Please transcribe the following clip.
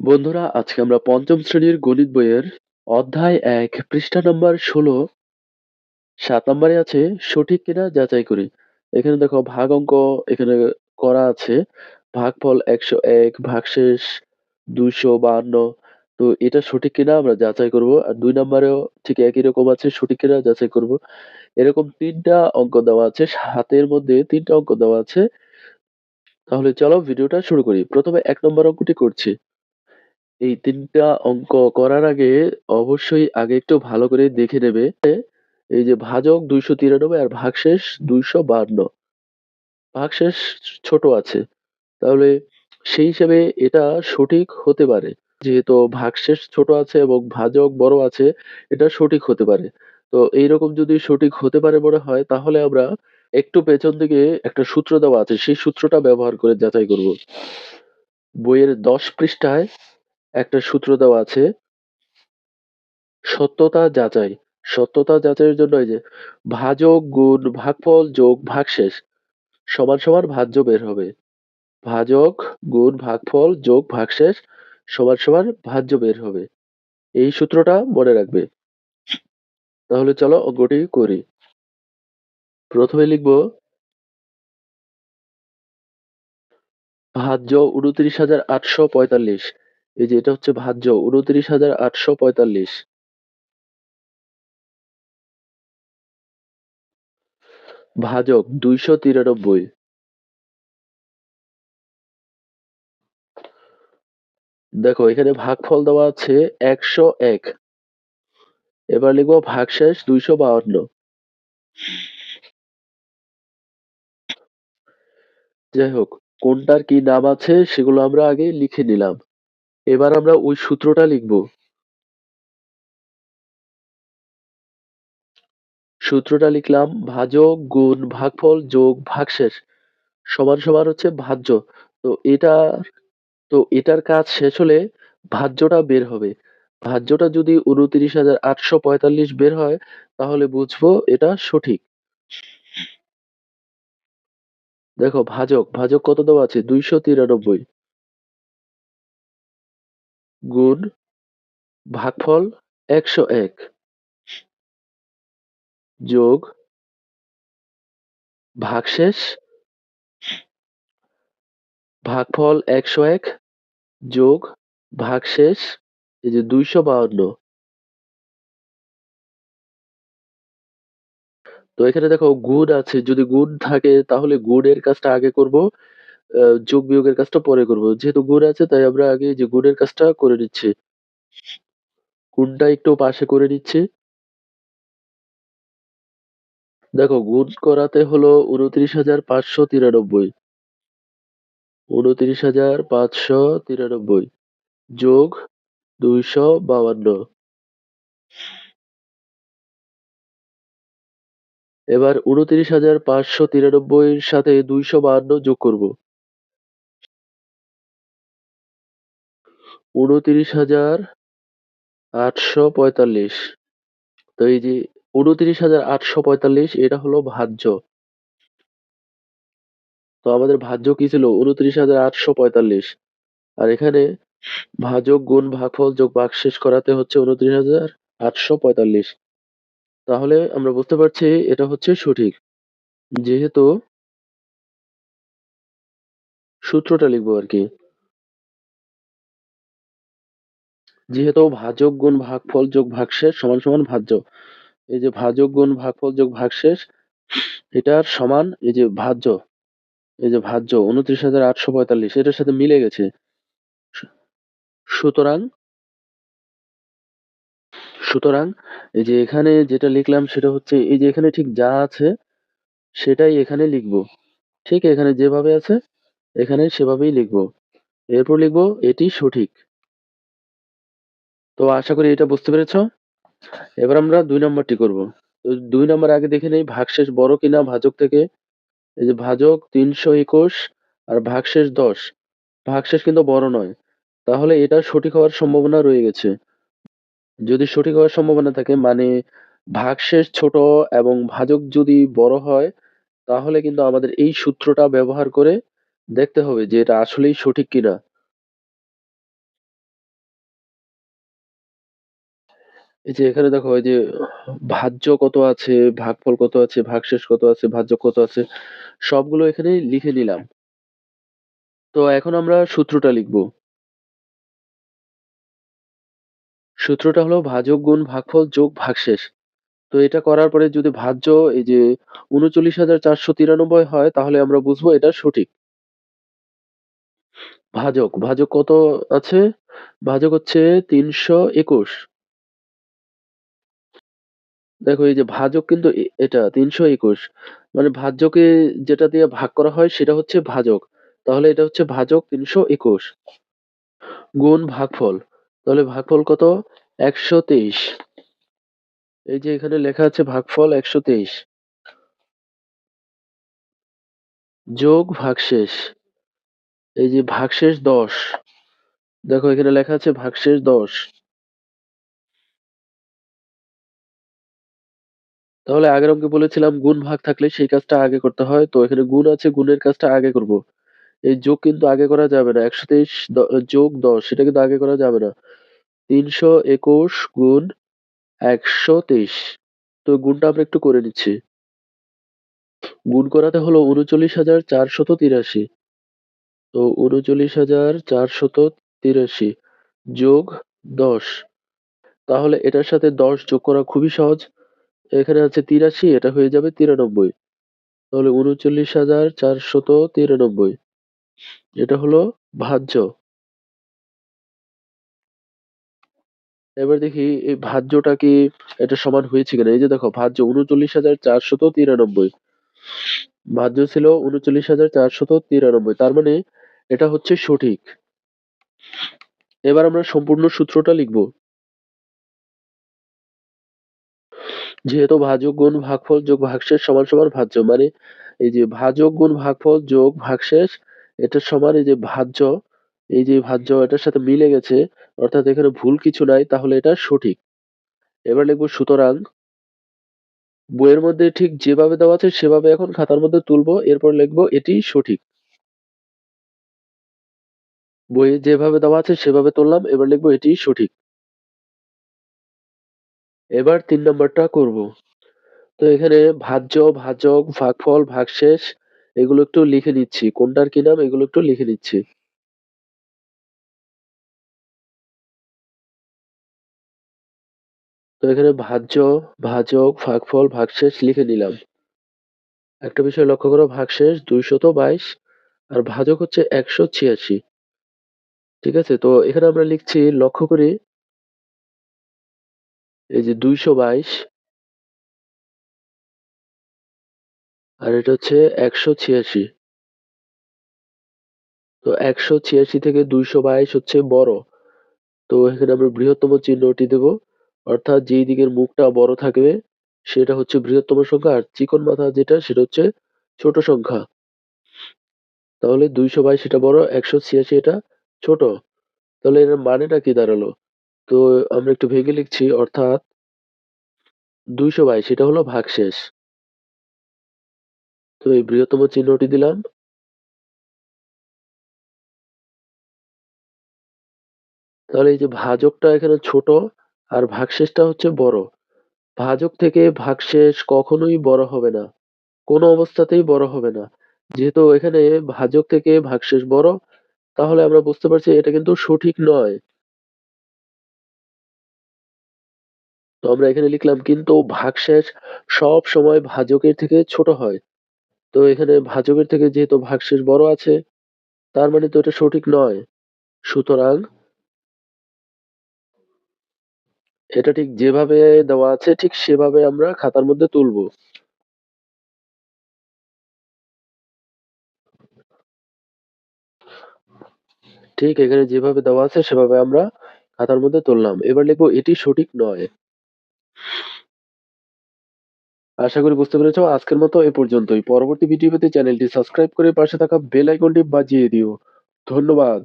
বন্ধুরা, আজকে আমরা পঞ্চম শ্রেণির গণিত বইয়ের অধ্যায় এক, পৃষ্ঠা নাম্বার ষোলো। সাত নম্বরে আছে, সঠিক কিনা যাচাই করি। এখানে দেখো ভাগ অঙ্ক এখানে করা আছে। ভাগফল একশো এক, ভাগশেষ দুইশো বাহান্ন। তো এটা সঠিক কিনা আমরা যাচাই করব। আর দুই নম্বরেও ঠিক একই রকম আছে, সঠিক কিনা যাচাই করব। এরকম তিনটা অঙ্ক দেওয়া আছে, সাতের মধ্যে তিনটা অঙ্ক দেওয়া আছে। তাহলে চলো ভিডিওটা শুরু করি। প্রথমে এক নম্বর অঙ্কটি করছি। এই তিনটা অঙ্ক করার আগে অবশ্যই আগে একটু ভালো করে দেখে নেবে এই যে ভাজক দুইশো তিরানব্বই আর ভাগশেষ দুইশো বাহান্ন। ভাগশেষ ছোট আছে। তাহলে সেই হিসেবে এটা সঠিক হতে পারে। যেহেতু ভাগশেষ ছোট আছে এবং ভাজক বড় আছে, এটা সঠিক হতে পারে। তো এইরকম যদি সঠিক হতে পারে মনে হয়, তাহলে আমরা একটু পেছন দিকে একটা সূত্র দেওয়া আছে। সেই সূত্রটা ব্যবহার করে যাচাই করব। বইয়ের দশ পৃষ্ঠায় একটা সূত্র দেওয়া আছে। সত্যতা যাচাই। সত্যতা যাচাইয়ের জন্য এই যে ভাজক গুণ ভাগফল যোগ ভাগশেষ, সমান সমান ভাজ্য বের হবে। ভাজক গুণ ভাগফল যোগ ভাগশেষ, সমান সমান ভাজ্য বের হবে। এই সূত্রটা মনে রাখবে। তাহলে চলো অঙ্কটি করি। প্রথমে লিখব ভাজ্য উনত্রিশ হাজার আটশো পঁয়তাল্লিশ। এই যে এটা হচ্ছে ভাজ্য, উনত্রিশ হাজার আটশো পঁয়তাল্লিশ। ভাজক, দুইশো তিরানব্বই। দেখো, এখানে ভাগফল দেওয়া আছে একশো এক। এবার লিখব ভাগশেষ, দুইশো বাউন্ন। যাই হোক, কোনটার কি নাম আছে সেগুলো আমরা আগে লিখে নিলাম। এবার আমরা ওই সূত্রটা লিখব। সূত্রটা লিখলাম ভাজক গুণ ভাগফল যোগ ভাগশেষ সমান সমান হচ্ছে ভাজ্য। তো এটা, তো এটার কাজ শেষ হলে ভাজ্যটা বের হবে। ভাজ্যটা যদি উনত্রিশ হাজার আটশো পঁয়তাল্লিশ বের হয়, তাহলে বুঝব এটা সঠিক। দেখো ভাজক ভাজক কত দেওয়া আছে? দুইশো তিরানব্বই। গুণ ভাগফল একশো এক যোগ ভাগশেষ ভাগফল একশো এক যোগ ভাগশেষ এই যে দুইশো বাহান্ন তো এখানে দেখো গুণ আছে, যদি গুণ থাকে তাহলে গুণের কাজটা আগে করব। যোগ বিয়োগের কাজটা পরে করব। যেহেতু গুণ আছে, তাই আমরা আগে যে গুণের কাজটা করে নিচ্ছি। গুণটা একটু পাশে করে নিচ্ছি। দেখো, গুণ করাতে হলো উনত্রিশ হাজার পাঁচশো তিরানব্বই। উনত্রিশ হাজার পাঁচশো তিরানব্বই। যোগ দুইশো বাউান্ন এবার উনত্রিশ হাজার পাঁচশো তিরানব্বইয়ের সাথে দুইশো বাহান্ন যোগ করব। উনত্রিশ হাজার আটশো পঁয়তাল্লিশ। তো এই যে উনত্রিশ হাজার আটশো পঁয়তাল্লিশ, এটা হলো ভাজ্য। তো আমাদের ভাজ্য কি ছিল? উনত্রিশ হাজার আটশো পঁয়তাল্লিশ। আর এখানে ভাজক গুণ ভাগফল যোগ ভাগশেষ করাতে হচ্ছে উনত্রিশ হাজার আটশো পঁয়তাল্লিশ। তাহলে আমরা বুঝতে পারছি এটা হচ্ছে সঠিক। যেহেতু সূত্রটা লিখব আর কি। যেহেতু ভাজক গুণ ভাগফল যোগ ভাগশেষ সমান সমান ভাজ্য। এই যে ভাজক গুণ ভাগফল যোগ ভাগশেষ, এটার সমান এই যে ভাজ্য, এই যে ভাজ্য উনত্রিশ হাজার আটশো পঁয়তাল্লিশ, এটার সাথে মিলে গেছে। সুতরাং সুতরাং এই যে এখানে যেটা লিখলাম সেটা হচ্ছে, এই যে এখানে ঠিক যা আছে সেটাই এখানে লিখব। ঠিক এখানে যেভাবে আছে, এখানে সেভাবেই লিখব। এরপর লিখব, এটি সঠিক। তো আশা করি এটা বুঝতে পেরেছ। এবার আমরা দুই নম্বরটি করব। দুই নম্বর আগে দেখে নেই, ভাগশেষ বড় কিনা ভাজক থেকে। এই যে ভাজক তিনশো একুশ আর ভাগশেষ দশ। ভাগশেষ কিন্তু বড় নয়। তাহলে এটা সঠিক হওয়ার সম্ভাবনা রয়ে গেছে। যদি সঠিক হওয়ার সম্ভাবনা থাকে মানে ভাগশেষ ছোট এবং ভাজক যদি বড় হয়, তাহলে কিন্তু আমাদের এই সূত্রটা ব্যবহার করে দেখতে হবে যে এটা আসলেই সঠিক কিনা। এই যে এখানে দেখো এই যে ভাজ্য কত আছে, ভাগফল কত আছে, ভাগশেষ কত আছে, ভাজ্য কত আছে সবগুলো এখানে লিখে নিলাম। তো এখন আমরা সূত্রটা লিখব। সূত্রটা হলো ভাজক গুণ ভাগফল যোগ ভাগশেষ। তো এটা করার পরে যদি ভাজ্য এই যে ৩৯,৪৯৩ হয় তাহলে আমরা বুঝব এটা সঠিক। ভাজক, ভাজক কত আছে? ভাজক হচ্ছে ৩২১। দেখো, এই যে ভাজক কিন্তু এ, এটা ৩২১ মানে ভাজ্যকে যেটা দিয়ে ভাগ করা হয় সেটা হচ্ছে ভাজক। তাহলে এটা হচ্ছে ভাজক ৩২১ গুণ ভাগফল। তাহলে ভাগফল কত? ১২৩ এই যে এখানে লেখা আছে ভাগফল ১২৩ যোগ ভাগশেষ। এই যে ভাগশেষ ১০ দেখো, এখানে লেখা আছে ভাগশেষ ১০ তাহলে আগের অঙ্কে বলেছিলাম গুণ ভাগ থাকলে সেই কাজটা আগে করতে হয়, তো এখানে গুণ আছে, গুণের কাজটা আগে করব। এই যোগ কিন্তু আগে করা যাবে না, একশো তেইশ যোগ দশ, সেটা কিন্তু আগে করা যাবে না। তিনশো একুশ গুণ একশো তেইশ, তো গুণটা আমরা একটু করে নিচ্ছি। গুণ করাতে হলো উনচল্লিশ হাজার চারশত তিরাশি, তো উনচল্লিশ হাজার চারশত তিরাশি যোগ দশ, তাহলে এটার সাথে দশ যোগ করা খুবই সহজ। এখানে আছে তিরাশি, এটা হয়ে যাবে তিরানব্বই। তাহলে উনচল্লিশ হাজার চারশত তিরানব্বই। এটা হলো ভাজ্য। এবার দেখি এই ভাজ্যটা কি এটা সমান হয়েছে কিনা? এই যে দেখো, ভাজ্য উনচল্লিশ হাজার চারশত তিরানব্বই। ভাজ্য ছিল উনচল্লিশ হাজার চারশত তিরানব্বই। তার মানে এটা হচ্ছে সঠিক। এবার আমরা সম্পূর্ণ সূত্রটা লিখব। যেহেতু ভাজক গুণ ভাগফল যোগ ভাগশেষ সমান সমান ভাজ্য মানে এই যে ভাজক গুণ ভাগফল যোগ ভাগশেষ, এটা সমান এই যে ভাজ্য, এই যে ভাজ্য এটার সাথে মিলে গেছে, অর্থাৎ এখানে ভুল কিছু নাই, তাহলে এটা সঠিক। এবার লিখব সুতরাং, বইয়ের মধ্যে ঠিক যেভাবে দেওয়া আছে সেভাবে এখন খাতার মধ্যে তুলবো, এরপর লিখব এটি সঠিক। বইয়ে যেভাবে দেওয়া আছে সেভাবে তুললাম, এবার লিখব এটি সঠিক। এবার তিন নম্বরটা করব। তো এখানে ভাজ্য, ভাজক, ভাগফল, ভাগশেষ, এগুলো একটু লিখে নিচ্ছি। কোনটার কি নাম, এগুলো একটু লিখে নিচ্ছি। তো এখানে ভাজ্য, ভাজক, ভাগফল, ভাগশেষ লিখে নিলাম। একটা বিষয় লক্ষ্য করো, ভাগশেষ দুইশত বাইশ আর ভাজক হচ্ছে একশো ছিয়াশি। ঠিক আছে? তো এখানে আমরা লিখছি, লক্ষ্য করি এই যে দুইশো বাইশ। আর এটা হচ্ছে একশো ছিয়াশি। তো একশো ছিয়াশি থেকে দুইশো বাইশ হচ্ছে বড়। তো এখানে আমরা বৃহত্তম চিহ্নটি দেব। অর্থাৎ যেই দিকের মুখটা বড় থাকবে, সেটা হচ্ছে বৃহত্তম সংখ্যা। আর চিকন মাথা যেটা, সেটা হচ্ছে ছোট সংখ্যা। তাহলে দুইশো বাইশ এটা বড়, একশো ছিয়াশি এটা ছোট। তাহলে এর মানেটা কি দাঁড়াল? তো আমরা একটু ভেঙে লিখছি, অর্থাৎ দুইশো বাইশ, এটা হলো ভাগশেষ। তো এই বৃহত্তম চিহ্নটি দিলাম। তাহলে এই যে ভাজকটা এখানে ছোট আর ভাগশেষটা হচ্ছে বড়। ভাজক থেকে ভাগশেষ কখনোই বড় হবে না, কোনো অবস্থাতেই বড় হবে না। যেহেতু এখানে ভাজক থেকে ভাগশেষ বড়, তাহলে আমরা বুঝতে পারছি এটা কিন্তু সঠিক নয়। তো আমরা এখানে লিখলাম, কিন্তু ভাগশেষ সব সময় ভাজকের থেকে ছোট হয়। তো এখানে ভাজকের থেকে যেহেতু ভাগশেষ বড় আছে, তার মানে তো এটা সঠিক নয়। সুতরাং এটা ঠিক যেভাবে দেওয়া আছে, ঠিক সেভাবে আমরা খাতার মধ্যে তুলব। ঠিক এখানে যেভাবে দেওয়া আছে, সেভাবে আমরা খাতার মধ্যে তুললাম। এবার লিখব, এটি সঠিক নয়। আশা করি বুঝতে পেরেছ। আজকের মতো এ পর্যন্তই। পরবর্তী ভিডিওতে চ্যানেলটি সাবস্ক্রাইব করে পাশে থাকা বেল আইকনটি বাজিয়ে দিও। ধন্যবাদ।